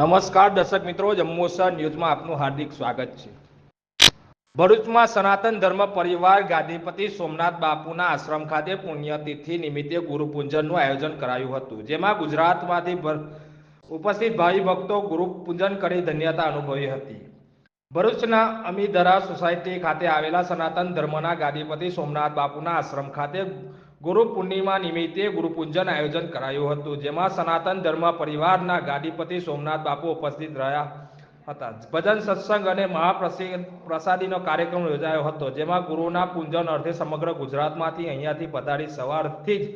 નમસ્કાર દર્શક મિત્રો જમ્મુસર ન્યૂઝમાં આપનું હાર્દિક સ્વાગત છે. ભરૂચમાં સનાતન ધર્મ પરિવાર ગાદીપતિ સોમનાથ બાપુના આશ્રમ ખાતે પુણ્યતિથિ નિમિત્તે ગુરુપૂજનનું આયોજન કરાયું હતું, જેમાં ગુજરાતમાંથી ઉપસ્થિત ભાઈ ભક્તો ગુરુપૂજન કરી ધન્યતા અનુભવી હતી. ભરૂચના અમીદરા સોસાયટી ખાતે આવેલા સનાતન ધર્મના ગાદીપતિ સોમનાથ બાપુના આશ્રમ ખાતે ગુરુ પૂર્ણિમા નિમિત્તે ગુરુપૂજન આયોજન કરાયું હતું, જેમાં સનાતન ધર્મ પરિવારના ગાદીપતિ સોમનાથ બાપુ ઉપસ્થિત રહ્યા હતા. ભજન સત્સંગ અને મહાપ્રસાદીનો પ્રસાદીનો કાર્યક્રમ યોજાયો હતો, જેમાં ગુરુના પૂજન અર્થે સમગ્ર ગુજરાતમાંથી અહીંયાથી પધારી સવારથી જ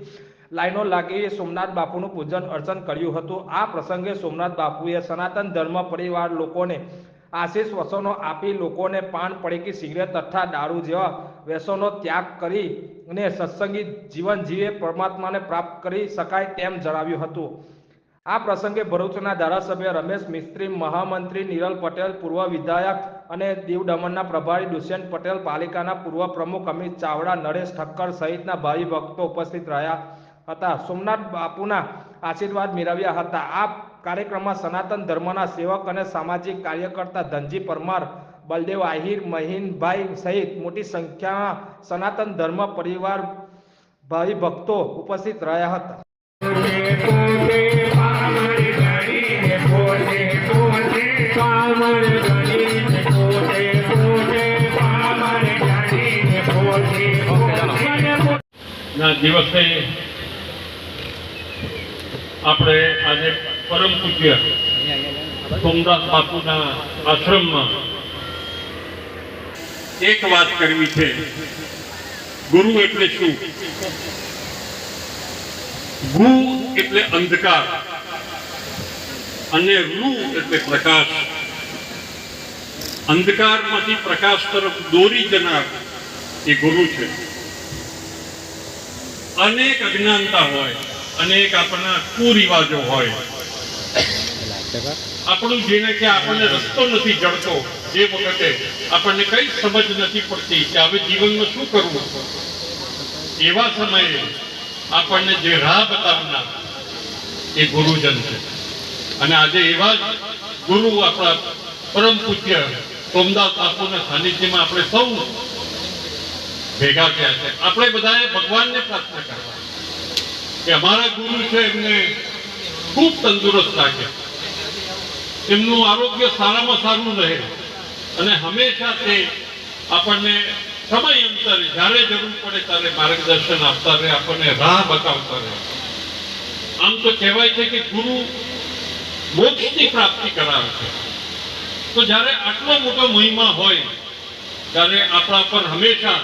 લાઈનો લાગી સોમનાથ બાપુનું પૂજન અર્ચન કર્યું હતું. આ પ્રસંગે સોમનાથ બાપુએ સનાતન ધર્મ પરિવાર લોકોને આશીષ વસનો આપી લોકોને પાન પડીકી સિગરેટ તથા દારૂ જેવા વ્યસનો ત્યાગ કરી અને સત્સંગી જીવન જીવે પરમાત્માને પ્રાપ્ત કરી શકાય તેમ જણાવ્યું હતું. આ પ્રસંગે ભરૂચના ધારાસભ્ય રમેશ મિસ્ત્રી, મહામંત્રી નિરલ પટેલ, પૂર્વ વિધાયક અને દીવ દમણના પ્રભારી દુષ્યંત પટેલ, પાલિકાના પૂર્વ પ્રમુખ અમિત ચાવડા, નરેશ ઠક્કર સહિતના ભાવિ ભક્તો ઉપસ્થિત રહ્યા હતા. સોમનાથ બાપુના આશીર્વાદ મેળવ્યા હતા. આ કાર્યક્રમમાં સનાતન ધર્મના સેવક અને સામાજિક કાર્યકર્તા ધનજી પરમાર, બલદેવ આહિર, મહીનભાઈ સહિત મોટી સંખ્યામાં સનાતન ધર્મ પરિવાર ભાવિ ભક્તો ઉપસ્થિત રહ્યા હતા. દિવસે આપણે આજે પરમ પૂજ્ય સોમદાસ બાપુના આશ્રમમાં એક વાત કરવી છે. ગુરુ એટલે શું? ગુ એટલે અંધકાર અને ઋ એટલે પ્રકાશ. અંધકારમાંથી પ્રકાશ તરફ દોરી જનાર એ ગુરુ છે. અનેક અજ્ઞાનતા હોય. અનેક આપણા કુરિવાજો હોય. આપણું જેને કે આપણને રસ્તો નથી જડતો એ વખતે આપણને કઈ સમજ નથી પડતી કે હવે જીવનમાં શું કરવું? એવા સમયે આપણને જે રાહ બતાવનાર એ ગુરુજન છે. અને આજે એવા જ ગુરુ આપણા પરમ પૂજ્ય સોમદાસ બાપુના સાનિધ્યમાં આપણે સૌ ભેગા થયા છે. આપણે બધાએ ભગવાનને પ્રાર્થના કરવા. કે અમારા ગુરુ છે, એમને ખૂબ તંદુરસ્ત રાખે. એમનું આરોગ્ય સારામાં સારું રહે. અને હંમેશા તે આપણને સમય અંતરે જ્યારે જરૂર પડે ત્યારે માર્ગદર્શન આપતા રહે, આપણને રાહ બતાવતા રહે. આમ તો કહેવાય છે કે ગુરુ મોક્ષની પ્રાપ્તિ કરાવે છે. તો જ્યારે આટલો મોટો મહિમા હોય, ત્યારે આપણા પર હંમેશા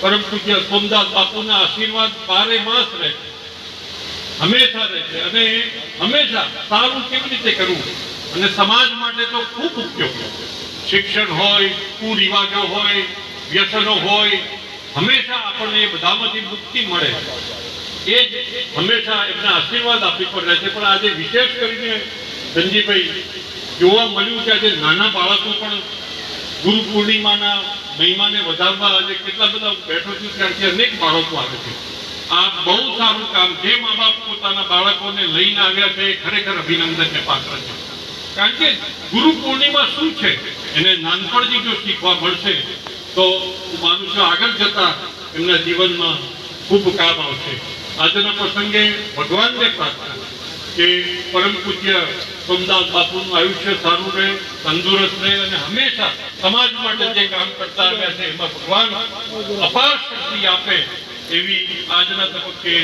પરમ પૂજ્ય સોમદાસ બાપુના આશીર્વાદ બારે માસ રહે છે. હંમેશા રહે છે અને હંમેશા સારું કેવી રીતે કરવું? અને સમાજ માટે તો ખૂબ ઉપયોગી શિક્ષણ હોય, કુરિવાજો હોય, વ્યસનો હોય, હંમેશા આપણને એ બધામાંથી મુક્તિ મળે. એ જ હંમેશા એમના આશીર્વાદ આપી પર રહે છે. પણ આજે વિશેષ કરીને ધનજીભાઈ, જોવા મળ્યું કે આજે નાના બાળકો પણ ગુરુ પૂર્ણિમાના મહિમાને વધારવા આજે કેટલા બધા બેઠો છું ત્યારથી અનેક બાળકો આવે છે. આ બહુ સારું કામ જે મા બાપ પોતાના બાળકોને લઈને આવ્યા છે, એ ખરેખર અભિનંદનને પાત્ર છે. કારણ કે ગુરુ પૂર્ણિમા શું છે? એને નાનપણથી જો શીખવા મળશે, તો હું માનું છું આગળ જતા એમના જીવનમાં ખૂબ કામ આવશે. આજના પ્રસંગે ભગવાનને પ્રાર્થના કે પરમ પૂજ્ય સોમદાસ બાપુનું આયુષ્ય સારું રહે, તંદુરસ્ત રહે અને હંમેશા સમાજ માટે જે કામ કરતા આવ્યા છે, એમાં ભગવાન અપાર શક્તિ આપે. એવી આજના તબક્કે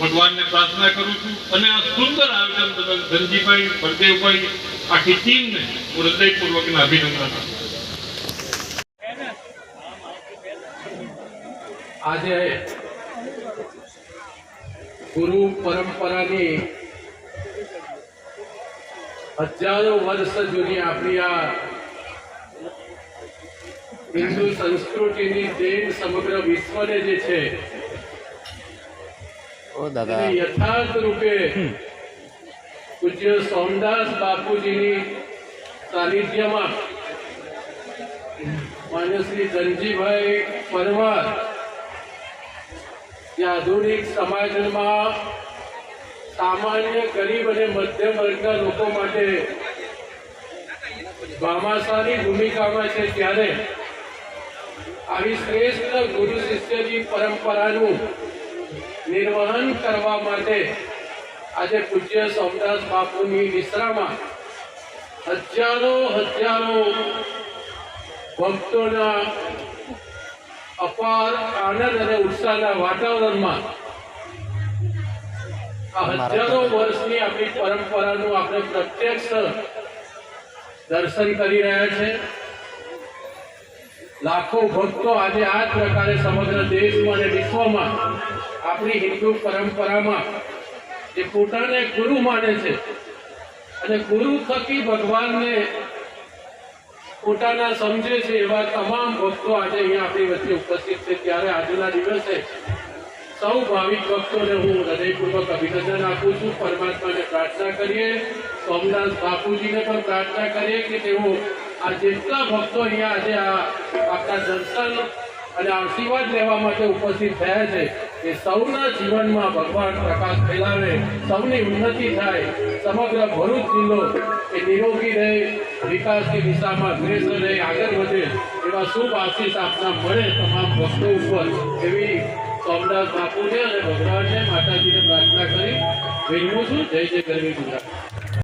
ભગવાનને પ્રાર્થના કરું છું. અને આ સુંદર આયોજન બદલ ધનજીભાઈ બળદેવભાઈ આખી ટીમને હું હૃદયપૂર્વકના અભિનંદન આપું આજે ગુરુ પરંપરાની હજારો વર્ષ જૂની આપણી આ હિન્દુ સંસ્કૃતિની દેન સમગ્ર વિશ્વને જે છે ઓ દાદા. યથાર્થ રૂપે પૂજ્ય સોમદાસ બાપુજીની સાનિધ્યમાં માન્ય શ્રી ધનજીભાઈ પરમાર જે આધુનિક સમાજમાં સામાન્ય ગરીબ અને મધ્યમ વર્ગના લોકો માટે ભામાશાની ભૂમિકામાં છે ત્યારે આવી શ્રેષ્ઠ ગુરુ શિષ્યની પરંપરાનું નિર્વહન કરવા માટે આજે પૂજ્ય સોમદાસ બાપુની નિશ્રામાં હજારો હજારો ભક્તોના અપાર આનંદ અને ઉત્સાહના વાતાવરણમાં આ હજારો વર્ષની આપણી પરંપરાનું આપણે પ્રત્યક્ષ દર્શન કરી રહ્યા છે. લાખો ભક્તો આજે આ પ્રકારે સમગ્ર દેશમાં અને વિશ્વમાં આપણી હિન્દુ પરંપરામાં જે પોતાને ગુરુ માને છે અને ગુરુ થકી ભગવાનને પોતાના સમજે છે એવા તમામ ભક્તો આજે અહીંયા આપણી વચ્ચે ઉપસ્થિત છે. ત્યારે આજના દિવસે સૌ ભાવિક ભક્તોને હું હૃદયપૂર્વક અભિનંદન આપું છું. પરમાત્માને પ્રાર્થના કરીએ. સોમનાથ બાપુજીને પણ પ્રાર્થના કરીએ કે તેઓ આ જેટલા ભક્તો અહીંયા આજે આ આપણા દર્શન અને આશીર્વાદ લેવા માટે ઉપસ્થિત થયા છે એ સૌના જીવનમાં ભગવાન પ્રકાશ ફેલાવે, સૌની ઉન્નતિ થાય. સમગ્ર ભરૂચ જિલ્લો એ નિરોગી રહે, વિકાસની દિશામાં અગ્રેસર રહે, આગળ વધે, એવા શુભ આશીષ આપના મળે તમામ ભક્તો ઉપર એવી સોમનાથ બાપુને અને ભગવાનને માતાજીને પ્રાર્થના કરી. વિનમું છું. જય જય ગરવી ગુજરાત.